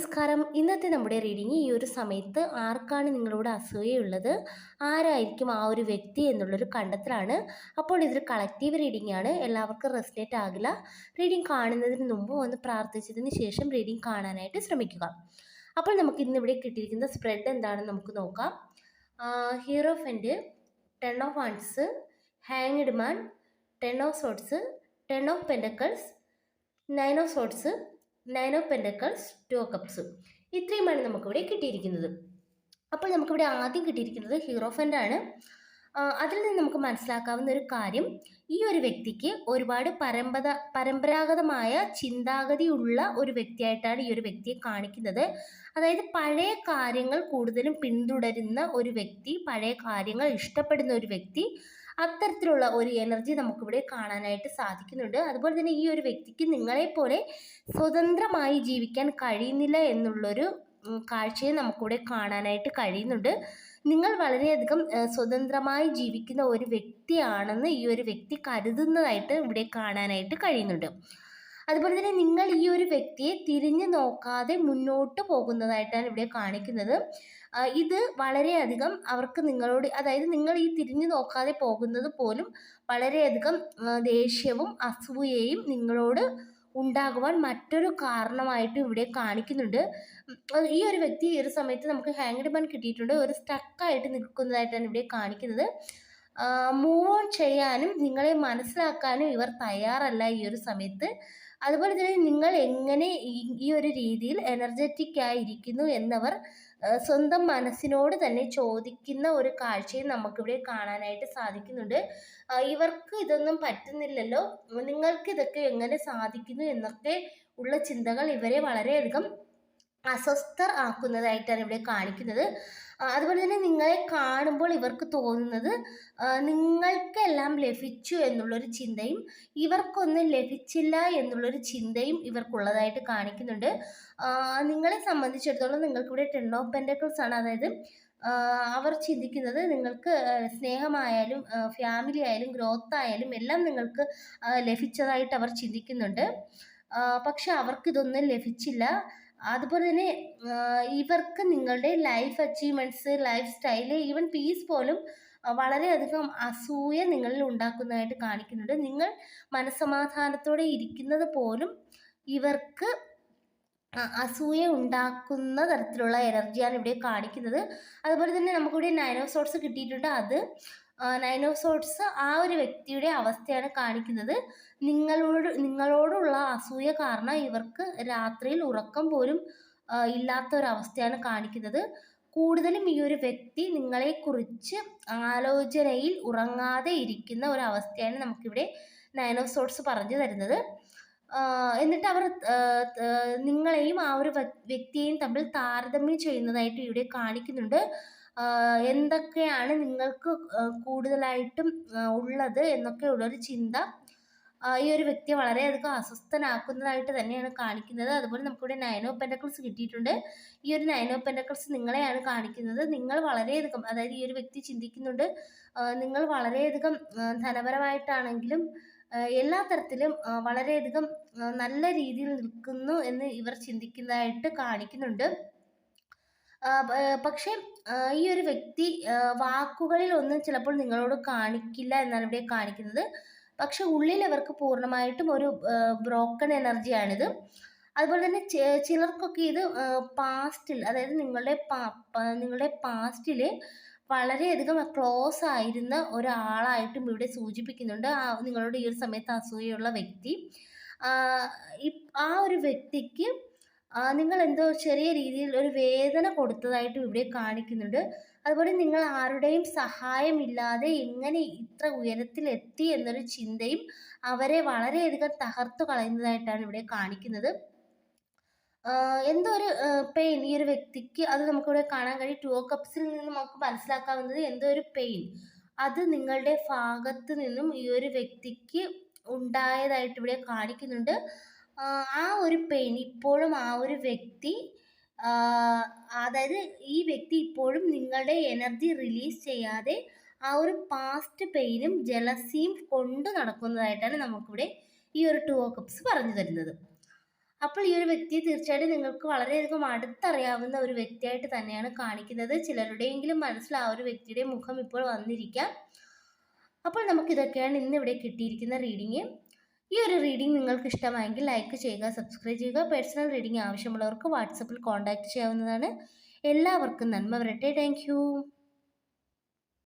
നമസ്കാരം. ഇന്നത്തെ നമ്മുടെ റീഡിങ് ഈ ഒരു സമയത്ത് ആർക്കാണ് നിങ്ങളോട് അസൂയയുള്ളത്? ആരായിരിക്കും ആ ഒരു വ്യക്തി എന്നുള്ളൊരു കണ്ടെത്തലാണ്. അപ്പോൾ ഇതൊരു കളക്റ്റീവ് റീഡിംഗ് ആണ്. എല്ലാവർക്കും റെസ്ലേറ്റ് ആകില്ല. റീഡിംഗ് കാണുന്നതിന് മുമ്പ് ഒന്ന് പ്രാർത്ഥിച്ചതിന് ശേഷം റീഡിംഗ് കാണാനായിട്ട് ശ്രമിക്കുക. അപ്പോൾ നമുക്ക് ഇന്ന് ഇവിടെ കിട്ടിയിരിക്കുന്ന സ്പ്രെഡ് എന്താണെന്ന് നമുക്ക് നോക്കാം. Hierophant of wands hanged man ten of swords ten of pentacles nine of swords nine of pentacles two cups ഇത്രയുമാണ് നമുക്കിവിടെ കിട്ടിയിരിക്കുന്നത്. അപ്പോൾ നമുക്കിവിടെ ആദ്യം കിട്ടിയിരിക്കുന്നത് ഹീറോഫന്റ് ആണ് അതിൽ നിന്ന് നമുക്ക് മനസ്സിലാക്കാവുന്ന ഒരു കാര്യം ഈ ഒരു വ്യക്തിക്ക് ഒരുപാട് പരമ്പത പരമ്പരാഗതമായ ചിന്താഗതിയുള്ള ഒരു വ്യക്തിയായിട്ടാണ് ഈ ഒരു വ്യക്തിയെ കാണിക്കുന്നത്. അതായത് പഴയ കാര്യങ്ങൾ കൂടുതലും പിന്തുടരുന്ന ഒരു വ്യക്തി പഴയ കാര്യങ്ങൾ ഇഷ്ടപ്പെടുന്ന ഒരു വ്യക്തി അത്തരത്തിലുള്ള ഒരു എനർജി നമുക്കിവിടെ കാണാനായിട്ട് സാധിക്കുന്നുണ്ട്. അതുപോലെ തന്നെ ഈ ഒരു വ്യക്തിക്ക് നിങ്ങളെപ്പോലെ സ്വതന്ത്രമായി ജീവിക്കാൻ കഴിയുന്നില്ല എന്നുള്ളൊരു കാഴ്ചയെ നമുക്കിവിടെ കാണാനായിട്ട് കഴിയുന്നുണ്ട്. നിങ്ങൾ വളരെയധികം സ്വതന്ത്രമായി ജീവിക്കുന്ന ഒരു വ്യക്തിയാണെന്ന് ഈ ഒരു വ്യക്തി കരുതുന്നതായിട്ട് ഇവിടെ കാണാനായിട്ട് കഴിയുന്നുണ്ട്. അതുപോലെ തന്നെ നിങ്ങൾ ഈ ഒരു വ്യക്തിയെ തിരിഞ്ഞു നോക്കാതെ മുന്നോട്ട് പോകുന്നതായിട്ടാണ് ഇവിടെ കാണിക്കുന്നത്. ഇത് വളരെയധികം അവർക്ക് നിങ്ങളോട് അതായത് നിങ്ങൾ ഈ തിരിഞ്ഞു നോക്കാതെ പോകുന്നത് പോലും വളരെയധികം ദേഷ്യവും അസൂയയും നിങ്ങളോട് ഉണ്ടാകുവാൻ മറ്റൊരു കാരണമായിട്ടും ഇവിടെ കാണിക്കുന്നുണ്ട്. ഈ ഒരു വ്യക്തി ഈ ഒരു സമയത്ത് നമുക്ക് ഹാങ്ഡ് ബൺ കിട്ടിയിട്ടുണ്ട്. ഒരു സ്റ്റക്കായിട്ട് നിൽക്കുന്നതായിട്ടാണ് ഇവിടെ കാണിക്കുന്നത്. മൂവ് ഓൺ ചെയ്യാനും നിങ്ങളെ മനസ്സിലാക്കാനും ഇവർ തയ്യാറല്ല ഈ ഒരു സമയത്ത്. അതുപോലെ തന്നെ നിങ്ങൾ എങ്ങനെ ഈ ഒരു രീതിയിൽ എനർജറ്റിക് ആയിരിക്കുന്നു എന്നവർ സ്വന്തം മനസ്സിനോട് തന്നെ ചോദിക്കുന്ന ഒരു കാഴ്ചയും നമുക്കിവിടെ കാണാനായിട്ട് സാധിക്കുന്നുണ്ട്. ഇവർക്ക് ഇതൊന്നും പറ്റുന്നില്ലല്ലോ. നിങ്ങൾക്ക് ഇതൊക്കെ എങ്ങനെ സാധിക്കുന്നു എന്നൊക്കെ ഉള്ള ചിന്തകൾ ഇവരെ വളരെയധികം അസ്വസ്ഥർ ആക്കുന്നതായിട്ടാണ് ഇവിടെ കാണിക്കുന്നത്. അതുപോലെ തന്നെ നിങ്ങളെ കാണുമ്പോൾ ഇവർക്ക് തോന്നുന്നത് നിങ്ങൾക്കെല്ലാം ലഭിച്ചു എന്നുള്ളൊരു ചിന്തയും ഇവർക്കൊന്നും ലഭിച്ചില്ല എന്നുള്ളൊരു ചിന്തയും ഇവർക്കുള്ളതായിട്ട് കാണിക്കുന്നുണ്ട്. നിങ്ങളെ സംബന്ധിച്ചിടത്തോളം നിങ്ങൾക്കിവിടെ ടെൻ ഓഫ് പെൻഡക്കിൾസ് ആണ്. അതായത് അവർ ചിന്തിക്കുന്നത് നിങ്ങൾക്ക് സ്നേഹമായാലും ഫാമിലി ആയാലും ഗ്രോത്ത് ആയാലും എല്ലാം നിങ്ങൾക്ക് ലഭിച്ചതായിട്ട് അവർ ചിന്തിക്കുന്നുണ്ട്. പക്ഷെ അവർക്കിതൊന്നും ലഭിച്ചില്ല. അതുപോലെ തന്നെ ഇവർക്ക് നിങ്ങളുടെ life achievements life style even peace പോലും വളരെയധികം അസൂയ നിങ്ങളിൽ ഉണ്ടാക്കുന്നതായിട്ട് കാണിക്കുന്നുണ്ട്. നിങ്ങൾ മനസമാധാനത്തോടെ ഇരിക്കുന്നത് പോലും ഇവർക്ക് അസൂയ ഉണ്ടാക്കുന്ന തരത്തിലുള്ള എനർജിയാണ് ഇവിടെ കാണിക്കുന്നത്. അതുപോലെ തന്നെ നമുക്കിവിടെ നയൻ സോട്ട്സ് കിട്ടിയിട്ടുണ്ട്. അത് നയൻ ഓഫ് സോട്ട്സ് ആ ഒരു വ്യക്തിയുടെ അവസ്ഥയാണ് കാണിക്കുന്നത്. നിങ്ങളോട് നിങ്ങളോടുള്ള അസൂയ കാരണം ഇവർക്ക് രാത്രിയിൽ ഉറക്കം പോലും ഇല്ലാത്ത ഒരവസ്ഥയാണ് കാണിക്കുന്നത്. കൂടുതലും ഈ ഒരു വ്യക്തി നിങ്ങളെക്കുറിച്ച് ആലോചനയിൽ ഉറങ്ങാതെ ഇരിക്കുന്ന ഒരവസ്ഥയാണ് നമുക്കിവിടെ നയൻ ഓഫ് സോട്ട്സ് പറഞ്ഞു തരുന്നത്. എന്നിട്ട് അവർ നിങ്ങളെയും ആ ഒരു വ്യ- വ്യക്തിയെയും തമ്മിൽ താരതമ്യം ചെയ്യുന്നതായിട്ട് ഇവിടെ കാണിക്കുന്നുണ്ട്. എന്തൊക്കെയാണ് നിങ്ങൾക്ക് കൂടുതലായിട്ടും ഉള്ളത് എന്നൊക്കെ ഉള്ളൊരു ചിന്ത ഈ ഒരു വ്യക്തിയെ വളരെയധികം അസ്വസ്ഥനാക്കുന്നതായിട്ട് തന്നെയാണ് കാണിക്കുന്നത്. അതുപോലെ നമുക്കിവിടെ നയൻ ഓഫ് പെൻഡക്കിൾസ് കിട്ടിയിട്ടുണ്ട്. ഈ ഒരു നയൻ ഓഫ് പെൻഡക്കിൾസ് നിങ്ങളെയാണ് കാണിക്കുന്നത്. നിങ്ങൾ വളരെയധികം അതായത് ഈ ഒരു വ്യക്തി ചിന്തിക്കുന്നുണ്ട് നിങ്ങൾ വളരെയധികം ധനപരമായിട്ടാണെങ്കിലും എല്ലാ തരത്തിലും വളരെയധികം നല്ല രീതിയിൽ നിൽക്കുന്നു എന്ന് ഇവർ ചിന്തിക്കുന്നതായിട്ട് കാണിക്കുന്നുണ്ട്. പക്ഷേ ഈ ഒരു വ്യക്തി വാക്കുകളിൽ ഒന്നും ചിലപ്പോൾ നിങ്ങളോട് കാണിക്കില്ല എന്നാണ് ഇവിടെ കാണിക്കുന്നത്. പക്ഷെ ഉള്ളിൽ അവർക്ക് പൂർണമായിട്ടും ഒരു ബ്രോക്കൺ എനർജിയാണിത് അതുപോലെ തന്നെ ചിലർക്കൊക്കെ ഇത് പാസ്റ്റിൽ അതായത് നിങ്ങളുടെ നിങ്ങളുടെ പാസ്റ്റിൽ വളരെയധികം ക്ലോസ് ആയിരുന്ന ഒരാളായിട്ടും ഇവിടെ സൂചിപ്പിക്കുന്നുണ്ട്. ആ നിങ്ങളോട് ഈ ഒരു സമയത്ത് അസൂയുള്ള വ്യക്തി. ആ, ഒരു വ്യക്തിക്ക് നിങ്ങൾ എന്തോ ചെറിയ രീതിയിൽ ഒരു വേദന കൊടുത്തതായിട്ടും ഇവിടെ കാണിക്കുന്നുണ്ട്. അതുപോലെ നിങ്ങൾ ആരുടെയും സഹായമില്ലാതെ എങ്ങനെ ഇത്ര ഉയരത്തിലെത്തി എന്നൊരു ചിന്തയും അവരെ വളരെയധികം തകർത്തു കളയുന്നതായിട്ടാണ് ഇവിടെ കാണിക്കുന്നത്. എന്തോ ഒരു പെയിൻ ഈ ഒരു വ്യക്തിക്ക് അത് നമുക്കിവിടെ കാണാൻ കഴിയും. ടു കപ്സിൽ നിന്ന് നമുക്ക് മനസ്സിലാക്കാവുന്നത് എന്തോ ഒരു പെയിൻ അത് നിങ്ങളുടെ ഭാഗത്ത് നിന്നും ഈ ഒരു വ്യക്തിക്ക് ഉണ്ടായതായിട്ട് ഇവിടെ കാണിക്കുന്നുണ്ട്. ആ ഒരു പെയിൻ ഇപ്പോഴും ആ ഒരു വ്യക്തി അതായത് ഈ വ്യക്തി ഇപ്പോഴും നിങ്ങളുടെ എനർജി റിലീസ് ചെയ്യാതെ ആ ഒരു പാസ്റ്റ് പെയിനും ജലസിയും കൊണ്ട് നടക്കുന്നതായിട്ടാണ് നമുക്കിവിടെ ഈ ഒരു ടു കപ്സ് പറഞ്ഞു തരുന്നത്. അപ്പോൾ ഈ ഒരു വ്യക്തിയെ തീർച്ചയായിട്ടും നിങ്ങൾക്ക് വളരെയധികം അടുത്തറിയാവുന്ന ഒരു വ്യക്തിയായിട്ട് തന്നെയാണ് കാണിക്കുന്നത്. ചിലരുടെയെങ്കിലും മനസ്സിൽ ആ ഒരു വ്യക്തിയുടെ മുഖം ഇപ്പോൾ വന്നിരിക്കാം. അപ്പോൾ നമുക്കിതൊക്കെയാണ് ഇന്ന് ഇവിടെ കിട്ടിയിരിക്കുന്ന റീഡിങ് ഈ ഒരു റീഡിംഗ് നിങ്ങൾക്ക് ഇഷ്ടമായെങ്കിൽ ലൈക്ക് ചെയ്യുക സബ്സ്ക്രൈബ് ചെയ്യുക. പേഴ്സണൽ റീഡിംഗ് ആവശ്യമുള്ളവർക്ക് വാട്സപ്പിൽ കോൺടാക്ട് ചെയ്യാവുന്നതാണ്. എല്ലാവർക്കും നന്മ വരട്ടെ. താങ്ക്